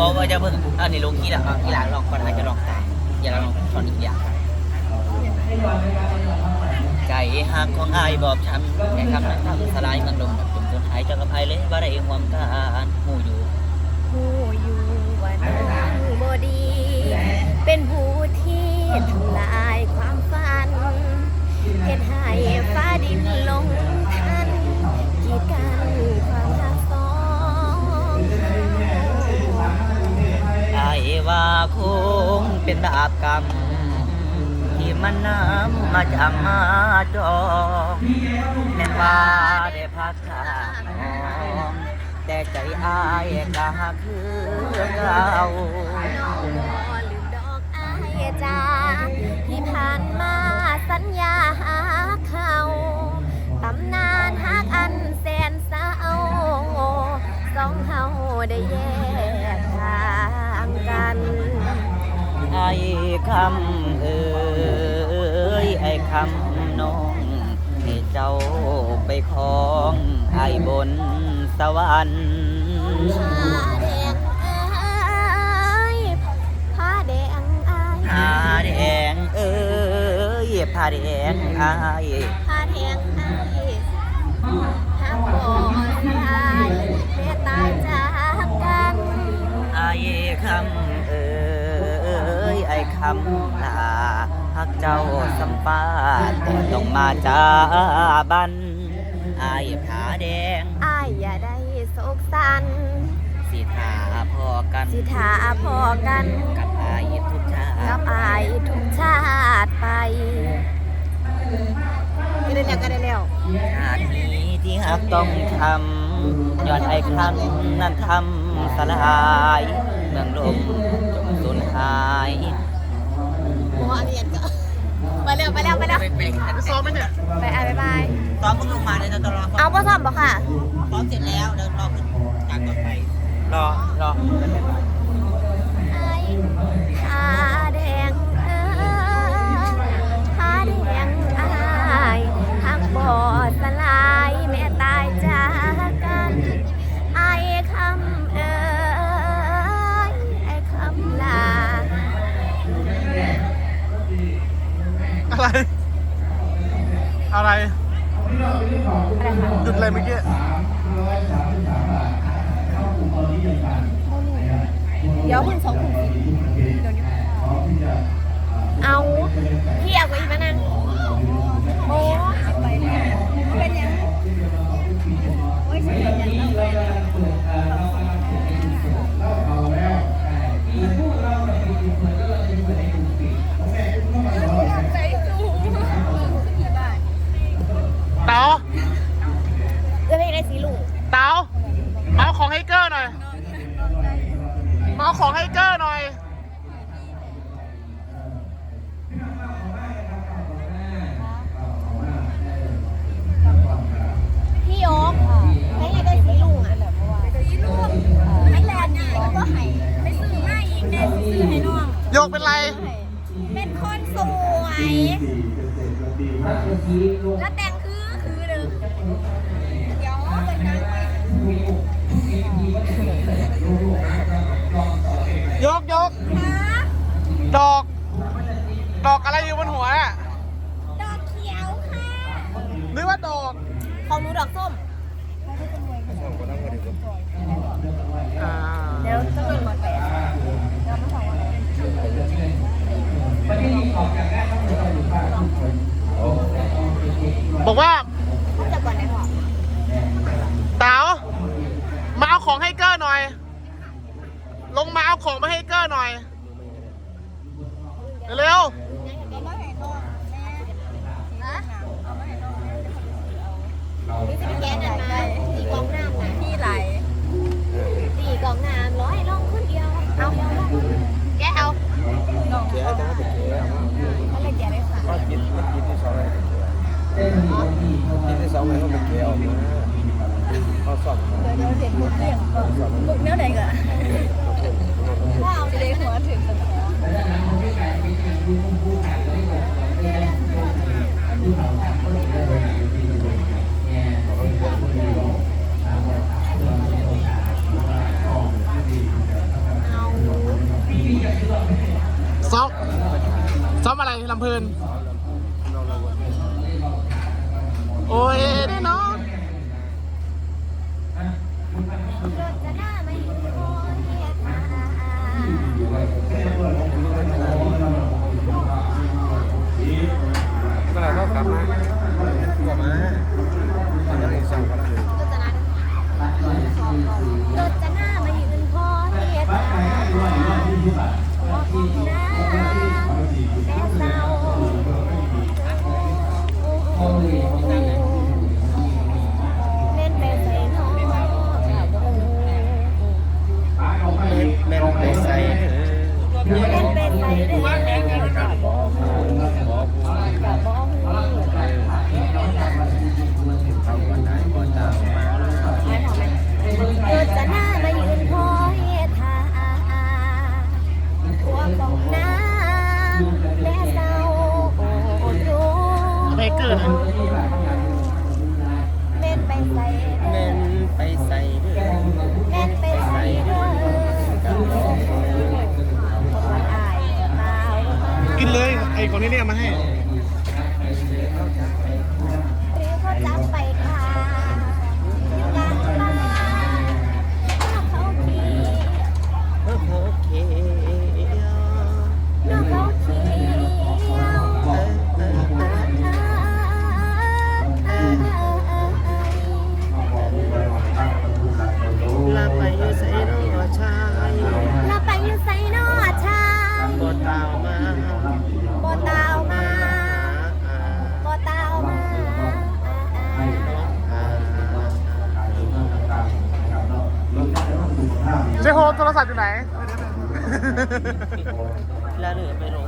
บอกว่าจะเพิ่งอันนี้ลงที่ละอะที่หลังลองก่อนอาจจะลองตามอย่าลองตอนอีกอย่างใจหักของอายบอบช้ำแค่คำนั้นทำสลายมันลงแบบจนสุดท้ายจะกับอายเลยว่าได้ความการหูอยู่ ว่าคงเป็นบาปกรรม ที่มันนำมาจำมาจองแม่นว่าได้พักขางน้องแต่ใจอายก็คือเก่าน้องบ่ลืมดอกอายจ้าที่ผ่านมาสัญญาหาเขาตำนานหักอันแสนเศร้าสองเฮาได้แย่ำเอ้ยไอ้คำน้องให้เจ้าไปคล้องไอ้บนสวรรค์ผ้าแดงเอ้ยผ้าแดงเอ้ยผ้าแดงเอ้ยผ้าแดงไอ้ายผ้าแดงอ้ยห้ามบ่ตายแม่ตายจากกันไอ้คำเอ้ย คำลาหักเจ้าสัมปาแต่ต้องมาจาบันไอ้ผ้าแดงอายอย่าได้โศกสัน สิทาพอกัน สิทาพอกัน กับไอ้ทุกชากับติอายทุกชาติไปก็ได้แล้วก็ได้แล้วชาตินี้ที่หักต้องทำยอดไอ้ครั้งนั้นทำสลาย เมืองลมจงสูญหาย โอ้อันนี้ก็ไปเร็วไปเร็วไปเร็วไปไปซ้อมไหมเนี่ยไปอะบ๊ายบายตอนมึงลงมาเนี่ยจะต้องรอเอาพ่อซ่อมบอกค่ะพร้อมเสร็จแล้วเดี๋ยวรอขึ้นจากก่อนไปรอรอ อะไรอะไรอะไรคะหยุดอะไรเมื่อกี้เดี๋ยวคุณสองคุณ ยกเป็นไร เป็นคนสวย แล้วแต่งคือคือเด้อเดี๋ยวไปนั่งไปยกยกหาดอก ดอกอะไรอยู่บนหัวน่ะดอกเขียวค่ะ นึกว่าดอกของหนูดอกส้มอ่าเดี๋ยวจะเปิดหมดไป เอาซ้อมซ้อมอะไรลำเพลินโอ้ยแน่นอนจะหน้าไม่เห็นโอ้ยค่ะเเเกิดเล่นไปใส่แม่นไปใส่เถอะเล่นไปใส่เด้อกับบ่คนอายเปล่ากินเลย ไอ้คนนี้เนี่ยมาให้ รศัพท์อยู่ไหน แล้วหรือไปหลง